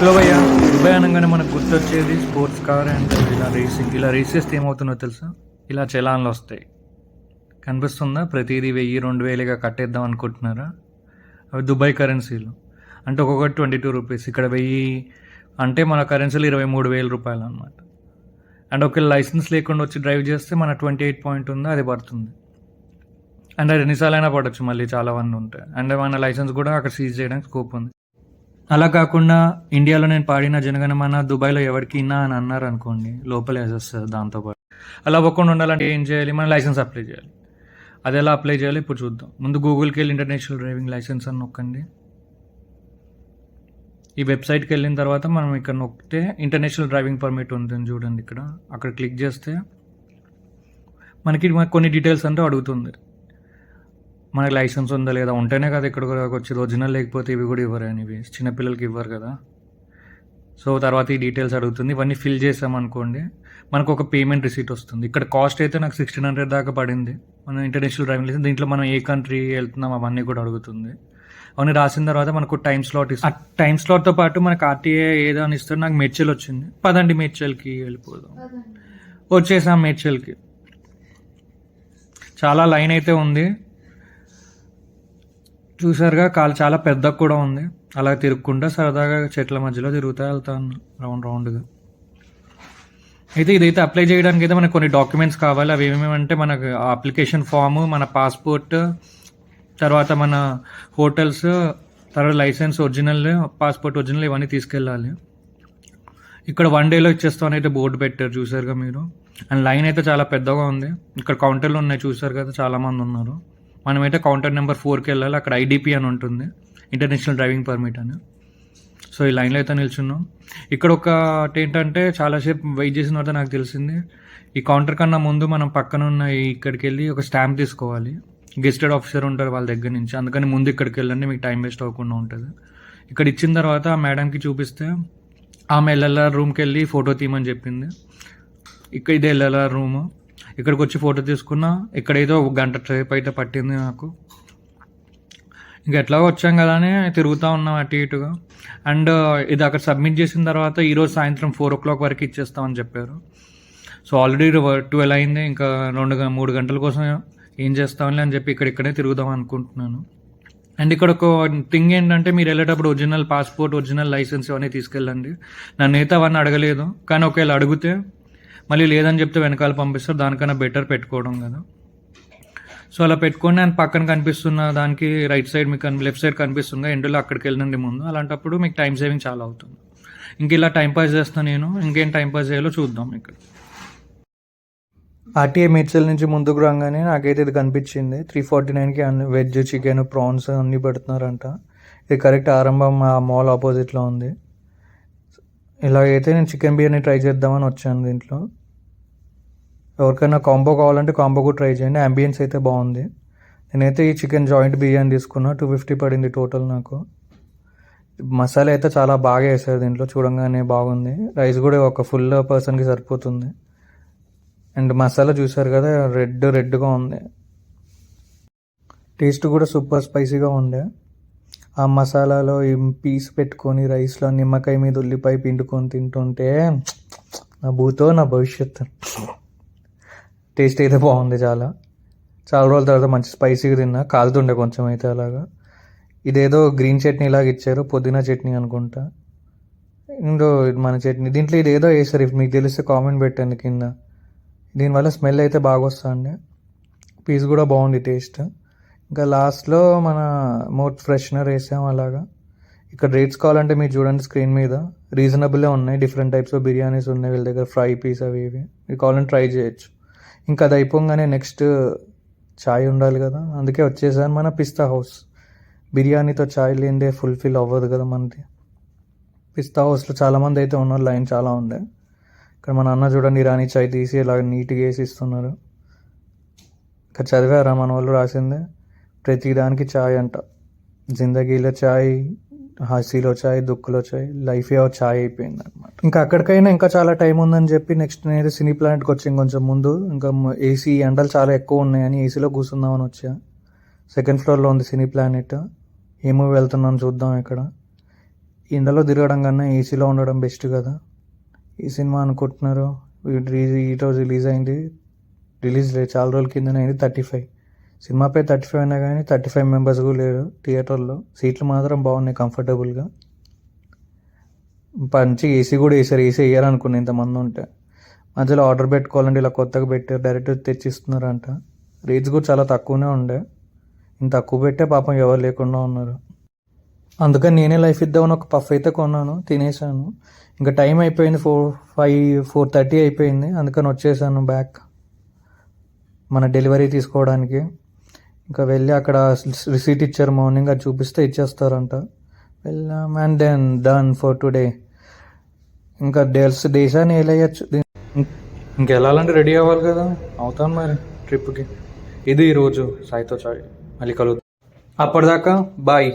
Hello భయ్య. Dubai అనగానే మనకు గుర్తొచ్చేది స్పోర్ట్స్ కార్ అండ్ ఇలా రేసింగ్. ఇలా రేస్ చేస్తే ఏమవుతుందో తెలుసా? ఇలా చలాన్లు వస్తాయి. కనిపిస్తుందా? ప్రతిదీ వెయ్యి రెండు వేలుగా కట్టేద్దాం అనుకుంటున్నారా? అవి దుబాయ్ కరెన్సీలు. అంటే ఒక్కొక్కటి ట్వంటీ టూ రూపీస్. ఇక్కడ వెయ్యి అంటే మన కరెన్సీలు ఇరవై మూడు వేల రూపాయలు అనమాట అండ్ ఒకవేళ లైసెన్స్ లేకుండా వచ్చి డ్రైవ్ చేస్తే మన ట్వంటీ ఎయిట్ పాయింట్ ఉందో? అది పడుతుంది. అండ్ అది ఎన్నిసార్లు అయినా పడవచ్చు మళ్ళీ చాలా మంది ఉంటాయి అండ్ మన లైసెన్స్ కూడా అక్కడ సీజ్ చేయడానికి స్కోప్ ఉంది. అలా కాకుండా ఇండియాలో నేను పాడిన జనగణమన దుబాయ్లో ఎవరికి ఇన్నా అని అన్నారు అనుకోండి లోపల వేసేస్తుంది దాంతోపాటు అలా అవ్వకుండా ఉండాలంటే ఏం చేయాలి? మన లైసెన్స్ అప్లై చేయాలి. అది ఎలా అప్లై చేయాలి? ఇప్పుడు చూద్దాం. ముందు గూగుల్కి వెళ్ళి ఇంటర్నేషనల్ డ్రైవింగ్ లైసెన్స్ అని నొక్కండి. ఈ వెబ్సైట్కి వెళ్ళిన తర్వాత మనం ఇక్కడ నొక్కితే ఇంటర్నేషనల్ డ్రైవింగ్ పర్మిట్ ఉంటుంది చూడండి ఇక్కడ. అక్కడ క్లిక్ చేస్తే మనకి కొన్ని డీటెయిల్స్ అంటూ అడుగుతుంది. మనకి లైసెన్స్ ఉందా లేదా? ఉంటేనే కదా ఇక్కడ కూడా వచ్చి ఒరిజినల్ లేకపోతే ఇవి కూడా ఇవ్వరు అని ఇవి చిన్నపిల్లలకి ఇవ్వరు కదా. సో తర్వాత ఈ డీటెయిల్స్ అడుగుతుంది. ఇవన్నీ ఫిల్ చేసామనుకోండి మనకు ఒక పేమెంట్ రిసీట్ వస్తుంది. ఇక్కడ కాస్ట్ అయితే నాకు సిక్స్టీన్ హండ్రెడ్ దాకా పడింది. మన ఇంటర్నేషనల్ డ్రైవింగ్ లైసెన్స్ దీంట్లో మనం ఏ కంట్రీ వెళ్తున్నాం అవన్నీ కూడా అడుగుతుంది. అవన్నీ రాసిన తర్వాత మనకు టైం స్లాట్ ఇస్తుంది ఆ టైం స్లాట్తో పాటు మనకు ఆర్టీఏ ఏదో అని ఇస్తారు. నాకు మేడ్చల్ వచ్చింది. పదండి మేడ్చల్కి వెళ్ళిపోదాం. వచ్చేసాం మేడ్చల్కి చాలా లైన్ అయితే ఉంది. చూసారుగా కాలు చాలా పెద్ద కూడా ఉంది. అలా తిరుక్కుంటా సరదాగా చెట్ల మధ్యలో తిరుగుతూ వెళ్తాను రౌండ్ రౌండ్గా. అయితే ఇదైతే అప్లై చేయడానికి అయితే మనకు కొన్ని డాక్యుమెంట్స్ కావాలి. అవి ఏమేమంటే మనకు అప్లికేషన్ ఫామ్ మన పాస్పోర్ట్ తర్వాత మన హోటల్స్ తర్వాత లైసెన్స్ ఒరిజినల్ పాస్పోర్ట్ ఒరిజినల్ ఇవన్నీ తీసుకెళ్ళాలి. ఇక్కడ వన్ డేలో ఇచ్చేస్తామని అయితే బోర్డు పెట్టారు చూసారుగా మీరు. అండ్ లైన్ అయితే చాలా పెద్దగా ఉంది. ఇక్కడ కౌంటర్లు ఉన్నాయి చూసారు కదా చాలామంది ఉన్నారు. మనమైతే కౌంటర్ నెంబర్ ఫోర్కి వెళ్ళాలి. అక్కడ ఐడిపి అని ఉంటుంది. ఇంటర్నేషనల్ డ్రైవింగ్ పర్మిట్ అని. సో ఈ లైన్లో అయితే నిల్చున్నాం. ఇక్కడ ఒకటి ఏంటంటే చాలాసేపు వెయిట్ చేసిన తర్వాత నాకు తెలిసింది ఈ కౌంటర్ కన్నా ముందు మనం పక్కన ఉన్న ఇక్కడికి వెళ్ళి ఒక స్టాంప్ తీసుకోవాలి. గెస్టెడ్ ఆఫీసర్ ఉంటారు వాళ్ళ దగ్గర నుంచి. అందుకని ముందు ఇక్కడికి వెళ్ళండి మీకు టైం వేస్ట్ అవ్వకుండా ఉంటుంది. ఇక్కడ ఇచ్చిన తర్వాత ఆ మేడంకి చూపిస్తే ఆమె ఎల్ఎల్ఆర్ రూమ్కి వెళ్ళి ఫోటో తీయమని చెప్పింది. ఇక్కడ ఇదే ఎల్ఎల్ఆర్ రూమ్ ఇక్కడికి వచ్చి ఫోటో తీసుకున్నా ఇక్కడైతే ఒక గంట సేపు అయితే పట్టింది నాకు. ఇంకా ఎట్లాగో వచ్చాం కదా అని తిరుగుతూ ఉన్నాం అటు ఇటుగా. అండ్ ఇది అక్కడ సబ్మిట్ చేసిన తర్వాత ఈరోజు సాయంత్రం ఫోర్ ఓ క్లాక్ వరకు ఇచ్చేస్తామని చెప్పారు. సో ఆల్రెడీ ట్వెల్వ్ అయింది ఇంకా రెండు గ- మూడు గంటల కోసం ఏం చేస్తామని అని చెప్పి ఇక్కడ ఇక్కడే తిరుగుదాం అనుకుంటున్నాను. అండ్ ఇక్కడ ఒక థింగ్ ఏంటంటే మీరు వెళ్ళేటప్పుడు ఒరిజినల్ పాస్పోర్ట్ ఒరిజినల్ లైసెన్స్ ఇవన్నీ తీసుకెళ్ళండి. నన్ను అయితే అవన్నీ అడగలేదు. కానీ ఒకవేళ అడిగితే మళ్ళీ లేదని చెప్తే వెనకాల పంపిస్తారు దానికన్నా బెటర్ పెట్టుకోవడం కదా. సో అలా పెట్టుకొని నేను పక్కన కనిపిస్తున్న దానికి రైట్ సైడ్ మీకు లెఫ్ట్ సైడ్ కనిపిస్తుంది ఎండలో అక్కడికి వెళ్ళండి ముందు. అలాంటప్పుడు మీకు టైం సేవింగ్ చాలా అవుతుంది. ఇంక ఇలా టైం పాస్ చేస్తాను నేను ఇంకేం టైం పాస్ చేయాలో చూద్దాం ఇక్కడ. ఆర్టీఏ మేడ్చల్ నుంచి ముందుకు రాగానే నాకైతే ఇది కనిపించింది. త్రీ ఫార్టీ నైన్కి అన్ని వెజ్ చికెన్ ప్రాన్స్ అన్నీ పెడుతున్నారంట. ఇది కరెక్ట్ ఆరంభం మా మాల్ ఆపోజిట్లో ఉంది. ఇలాగైతే నేను చికెన్ బిర్యానీ ట్రై చేద్దామని వచ్చాను దీంట్లో. ఎవరికైనా కాంబో కావాలంటే కాంబో కూడా ట్రై చేయండి. అంబియన్స్ అయితే బాగుంది. నేనైతే ఈ చికెన్ జాయింట్ బిర్యానీ తీసుకున్నా. టూ ఫిఫ్టీ పడింది టోటల్ నాకు. మసాలా అయితే చాలా బాగా వేసారు దీంట్లో. చూడంగానే బాగుంది. రైస్ కూడా ఒక ఫుల్ పర్సన్కి సరిపోతుంది. అండ్ మసాలా చూసారు కదా రెడ్ రెడ్గా ఉంది. టేస్ట్ కూడా సూపర్ స్పైసీగా ఉండే. ఆ మసాలాలో పీస్ పెట్టుకొని రైస్లో నిమ్మకాయ మీద ఉల్లిపాయ పిండుకొని తింటుంటే నా భూతో నా భవిష్యత్తు. టేస్ట్ అయితే బాగుంది చాలా. చాలా రోజుల తర్వాత మంచి స్పైసీగా తిన్నా. కాలుతుండే కొంచెం అయితే అలాగా. ఇదేదో గ్రీన్ చట్నీ లాగా ఇచ్చారు. పుదీనా చట్నీ అనుకుంటా. ఇంకో ఇది మన చట్నీ. దీంట్లో ఇది ఏదో వేసారు ఇఫ్ మీకు తెలిస్తే కామెంట్ పెట్టండి కింద. దీనివల్ల స్మెల్ అయితే బాగా వస్తుంది పీస్ కూడా బాగుంది టేస్ట్. ఇంకా లాస్ట్లో మన మౌత్ ఫ్రెషనర్ వేసాం అలాగా. ఇక్కడ రేట్స్ కావాలంటే మీరు చూడండి స్క్రీన్ మీద. రీజనబుల్గా ఉన్నాయి. డిఫరెంట్ టైప్స్ ఆఫ్ బిర్యానీస్ ఉన్నాయి వీళ్ళ దగ్గర. ఫ్రై పీస్ అవి ఇవి. మీరు కావాలంటే ట్రై చేయొచ్చు. ఇంకా అది అయిపోగానే నెక్స్ట్ చాయ్ ఉండాలి కదా. అందుకే వచ్చేసాను మన పిస్తా హౌస్. బిర్యానీతో చాయ్ లేనిదే ఫుల్ఫిల్ అవ్వదు కదా మనది. పిస్తా హౌస్లో చాలామంది అయితే ఉన్నారు. లైన్ చాలా ఉండే. ఇక్కడ మన అన్న చూడండి ఇరానీ చాయ్ తీసి ఇలా నీట్గా వేసి ఇస్తున్నారు. ఇక్కడ చదివారా మన వాళ్ళు రాసిందే? ప్రతి దానికి చాయ్ అంట. జిందగీలో చాయ్ హాసీలో చాయ్ దుక్కులో చాయ్ లైఫ్ ఏ చాయ్ అయిపోయింది అనమాట ఇంకా అక్కడికైనా ఇంకా చాలా టైం ఉందని చెప్పి నెక్స్ట్ నేను సినీ ప్లాంట్కి వచ్చాను కొంచెం ముందు. ఇంకా ఏసీ ఎండలు చాలా ఎక్కువ ఉన్నాయని ఏసీలో కూర్చుందామని వచ్చా. సెకండ్ ఫ్లోర్లో ఉంది సినీ ప్లానెట్. ఏ మూవీ వెళ్తున్నాను చూద్దాం ఇక్కడ ఎండలో తిరగడం కన్నా ఏసీలో ఉండడం బెస్ట్ కదా. ఈ సినిమా అనుకుంటున్నారు? ఈరోజు రిలీజ్ అయింది. రిలీజ్ లేదు చాలా రోజుల కిందనే అయింది thirty five. Cinema pay thirty five అయినా కానీ థర్టీ ఫైవ్ మెంబర్స్ కూడా లేరు థియేటర్లో. సీట్లు మాత్రం బాగున్నాయి కంఫర్టబుల్గా. మంచి ఏసీ కూడా వేసారు ఏసీ వేయాలనుకున్నా ఇంతమంది ఉంటే. మధ్యలో ఆర్డర్ పెట్టుకోవాలంటే ఇలా కొత్తగా పెట్టారు డైరెక్ట్ తెచ్చిస్తున్నారంట. రేట్స్ కూడా చాలా తక్కువనే ఉండే. ఇంత తక్కువ పెట్టే పాపం ఎవరు లేకుండా ఉన్నారు. అందుకని నేనే లైఫ్ ఇద్దామని ఒక పఫ్ అయితే కొన్నాను తినేసాను ఇంకా టైం అయిపోయింది ఫోర్ ఫైవ్ ఫోర్ థర్టీ అయిపోయింది. అందుకని వచ్చేసాను బ్యాక్. మన డెలివరీ తీసుకోవడానికి. ఇంకా వెళ్ళి అక్కడ రిసీట్ ఇచ్చారు మార్నింగ్ అది చూపిస్తే ఇచ్చేస్తారంట. వెళ్ళాం and then done for today ఇంకా డేస్ దేశాన్ని వెళ్ళేయచ్చు. ఇంక వెళ్ళాలంటే రెడీ అవ్వాలి కదా. అవుతాను మరి ట్రిప్కి ఇది ఈరోజు సాయితో చాయ్. మళ్ళీ కలుగుతాం అప్పటిదాకా బాయ్